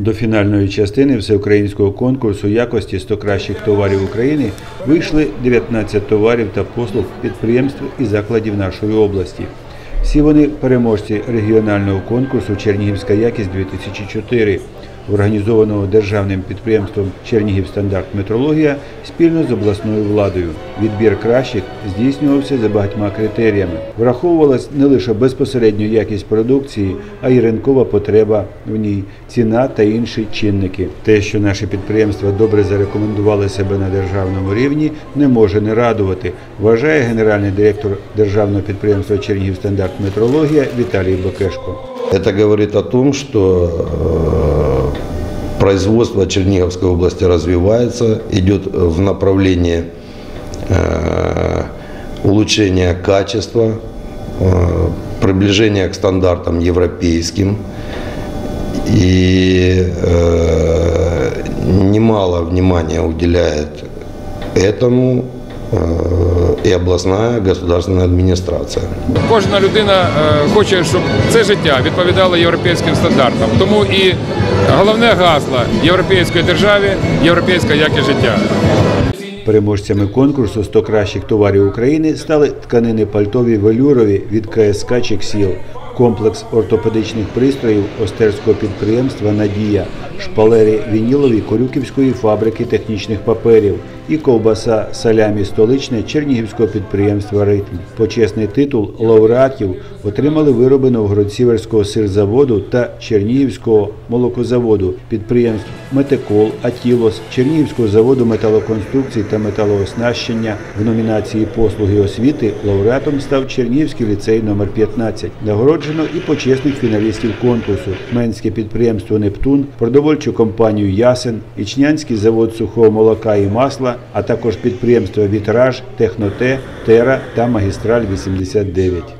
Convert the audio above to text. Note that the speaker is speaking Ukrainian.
До фінальної частини всеукраїнського конкурсу якості 100 кращих товарів України вийшли 19 товарів та послуг підприємств і закладів нашої області. Всі вони переможці регіонального конкурсу Чернігівська якість 2004 організованого державним підприємством Чернігівстандарт Метрологія спільно з обласною владою. Відбір кращих здійснювався за багатьма критеріями. Враховувалась не лише безпосередньо якість продукції, а й ринкова потреба в ній, ціна та інші чинники. Те, що наші підприємства добре зарекомендували себе на державному рівні, не може не радувати, вважає генеральний директор державного підприємства Чернігівстандарт Метрологія Віталій Бакешко. Это говорит о том, что производство Черниговской области развивается, идет в направлении э, улучшения качества, э, приближения к стандартам европейским. И э, немало внимания уделяет этому э, и областная государственная администрация. Кожна людина е, хоче, щоб це життя відповідало європейським стандартам. Тому і головне гасло європейської держави європейська якість життя. Переможцями конкурсу «100 кращих товарів України стали тканини пальтові велюрові від КСК «Чексіл», комплекс ортопедичних пристроїв остерського підприємства Надія, шпалери вінілові Корюківської фабрики технічних паперів і ковбаса салямі столичне Чернігівського підприємства Ритм. Почесний титул лауреатів отримали вироби Новгород-Сіверського сирзаводу та Чернігівського молокозаводу, підприємств Метекол, Атілос, Чернігівського заводу металоконструкцій та металооснащення в номінації послуги освіти лауреатом став Чернігівський ліцей номер 15 Нагороджено і почесних фіналістів конкурсу: Менське підприємство Нептун, продовольчу компанію Ясен, Ічнянський завод сухого молока і масла, а також підприємства Вітраж, Техноте, Тера та Магістраль 89.